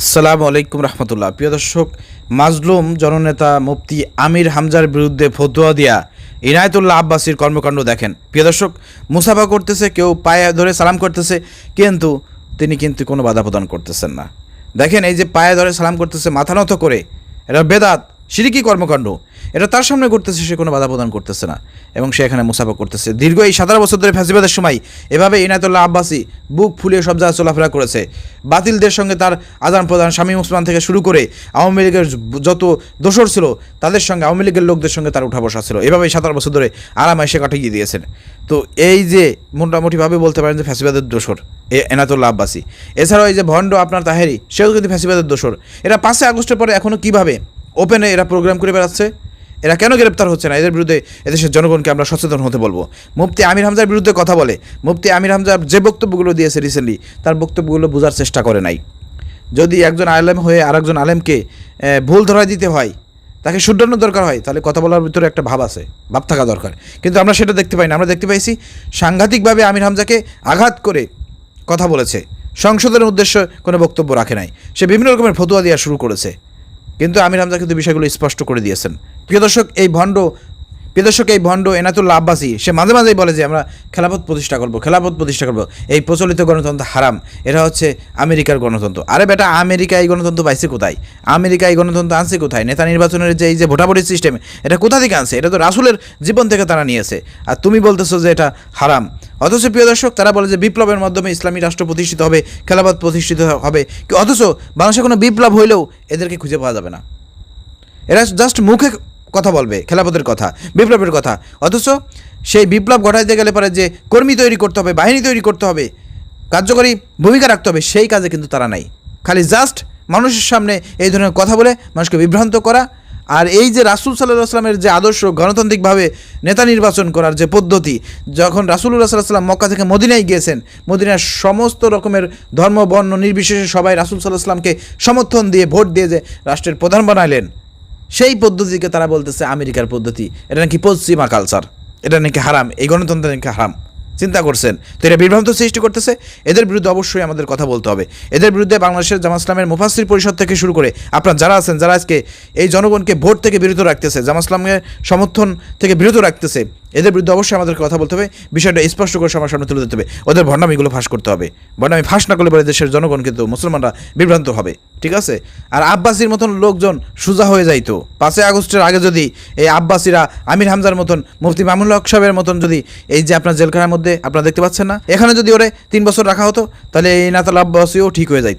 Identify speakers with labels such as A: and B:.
A: আসসালামু আলাইকুম রহমতুল্লাহ। প্রিয় দর্শক, মাজলুম জননেতা মুফতি আমির হামজার বিরুদ্ধে ফতুয়া দিয়া ইনায়তুল্লাহ আব্বাসীর কর্মকাণ্ড দেখেন। প্রিয় দর্শক, মুসাফা করতেছে, কেউ পায়ে ধরে সালাম করতেছে, কিন্তু তিনি কিন্তু কোনো বাধা প্রদান করতেছেন না। দেখেন, এই যে পায়ে ধরে সালাম করতেছে, মাথা নত করে এটা বেদাত। সিরিকি কর্মকাণ্ড? এটা তার সামনে করতেছে সে কোনো বাধা প্রদান করতেছে না। এবং সে এখানে মুসাফা করতেছে। দীর্ঘ এই সাতারো বছর ধরে ফ্যাসিবাদের সময় এভাবে ইনায়তুল্লাহ আব্বাসী বুক ফুলিয়ে সব জায়গায় চলাফেরা করেছে। বাতিলদের সঙ্গে তার আদান প্রদান স্বামী মুসলমান থেকে শুরু করে আওয়ামী লীগের যত দোসর ছিল, তাদের সঙ্গে আওয়ামী লীগের লোকদের সঙ্গে তার উঠা বসা ছিল। এভাবেই সাতারো বছর ধরে আরাম এসে কাটিয়ে দিয়েছেন। তো এই যে মোটামুটিভাবে বলতে পারেন যে ফ্যাসিবাদের দোসর এ এনাতুল্লাহ আব্বাসী। এছাড়াও এই যে ভণ্ড আপনার তাহেরি, সেও কিন্তু ফ্যাসিবাদের দোসর এরা পাঁচই আগস্টের পরে এখনও কীভাবে ওপেনে এরা প্রোগ্রাম করে বেড়াচ্ছে। এরা কেন গ্রেপ্তার হচ্ছে না? এদের বিরুদ্ধে এদেশের জনগণকে আমরা সচেতন হতে বলব। মুফতি আমির হামজার বিরুদ্ধে কথা বলে। মুফতি আমির হামজা যে বক্তব্যগুলো দিয়েছে রিসেন্টলি তার বক্তব্যগুলো বোঝার চেষ্টা করে নাই। যদি একজন আলেম হয়ে আরেকজন আলেমকে ভুল ধরায় দিতে হয়, তাকে শুধরানোর দরকার হয়, তাহলে কথা বলার ভিতরে একটা ভাব আছে, ভাব থাকা দরকার। কিন্তু আমরা সেটা দেখতে পাই না। আমরা দেখতে পাইছি, সাংঘাতিকভাবে আমির হামজাকে আঘাত করে কথা বলেছে। সংসদের উদ্দেশ্যে কোনো বক্তব্য রাখে নাই। সে বিভিন্ন রকমের ফতুয়া দেওয়া শুরু করেছে। কিন্তু আমির হামজা কিন্তু বিষয়গুলো স্পষ্ট করে দিয়েছেন। প্রিয় দর্শক এই ভণ্ড প্রিয় দর্শক, এই ভণ্ড এনাতুল্লা আব্বাসী, সে মাঝে মাঝেই বলে যে, আমরা খেলাপথ প্রতিষ্ঠা করব খেলাপথ প্রতিষ্ঠা করব। এই প্রচলিত গণতন্ত্র হারাম। এটা হচ্ছে আমেরিকার গণতন্ত্র। আরে বেটা আমেরিকা এই গণতন্ত্র পাইছে কোথায়? আমেরিকা এই গণতন্ত্র আনছে কোথায়? নেতা নির্বাচনের যে, এই যে ভোটাভুটি সিস্টেম এটা কোথা থেকে আনছে? এটা তো রাসুলের জীবন থেকে তারা নিয়েছে। আর তুমি বলতেছো যে, এটা হারাম। অথচ প্রিয় দর্শক, তারা বলে যে, বিপ্লবের মাধ্যমে ইসলামী রাষ্ট্র প্রতিষ্ঠিত হবে খেলাপথ প্রতিষ্ঠিত হবে। অথচ বাংলাদেশে কোনো বিপ্লব হইলেও এদেরকে খুঁজে পাওয়া যাবে না। এরা জাস্ট মুখে কথা বলবে, খেলাপথের কথা, বিপ্লবের কথা। অথচ সেই বিপ্লব ঘটাইতে গেলে পরে যে কর্মী তৈরি করতে হবে, বাহিনী তৈরি করতে হবে, কার্যকরী ভূমিকা রাখতে হবে, সেই কাজে কিন্তু তারা নাই। খালি জাস্ট মানুষের সামনে এই ধরনের কথা বলে মানুষকে বিভ্রান্ত করা আর এই যে রাসুল সাল্লাহ আসলামের যে আদর্শ গণতান্ত্রিকভাবে নেতা নির্বাচন করার যে পদ্ধতি, যখন রাসুল্লাহ সাল্লাহ মক্কা থেকে মদিনায় গিয়েছেন, মদিনার সমস্ত রকমের ধর্ম, বর্ণ, নির্বিশেষে সবাই রাসুল সাল্লাহ আসলামকে সমর্থন দিয়ে ভোট দিয়ে যে রাষ্ট্রের প্রধান বানাইলেন সেই পদ্ধতিকে তারা বলতেছে আমেরিকার পদ্ধতি। এটা নাকি পশ্চিমা কালচার এটা নাকি হারাম। এই গণতন্ত্র নাকি হারাম। চিন্তা করছেন। তো এটা বিভ্রান্ত সৃষ্টি করতেছে। এদের বিরুদ্ধে অবশ্যই আমাদের কথা বলতে হবে। এদের বিরুদ্ধে বাংলাদেশের জামা ইসলামের মুফাসির পরিষদ থেকে শুরু করে আপনার যারা আছেন, যারা আজকে এই জনগণকে ভোট থেকে বিরত রাখতেছে জামা ইসলামের সমর্থন থেকে বিরত রাখতেছে এদের বিরুদ্ধে অবশ্যই আমাদেরকে কথা বলতে হবে। বিষয়টা স্পষ্ট করে সবার সামনে তুলে দিতে হবে। ওদের ভণ্ডামিগুলো ফাঁস করতে হবে। ভণ্ডামি ফাঁস না করলে পরে দেশের জনগণ কিন্তু মুসলমানরা বিভ্রান্ত হবে। ঠিক আছে? আর আব্বাসির মতন লোকজন সোজা হয়ে যাইতো পাঁচই আগস্টের আগে যদি এই আব্বাসিরা আমির হামজার মতন, মুফতি মামুল হক সাহেবের মতন যদি এই যে আপনার জেলখানার মধ্যে আপনারা দেখতে পাচ্ছেন না, এখানে যদি ওরে তিন বছর রাখা হতো, তাহলে এই নাতাল আব্বাসিও ঠিক হয়ে যাইতো।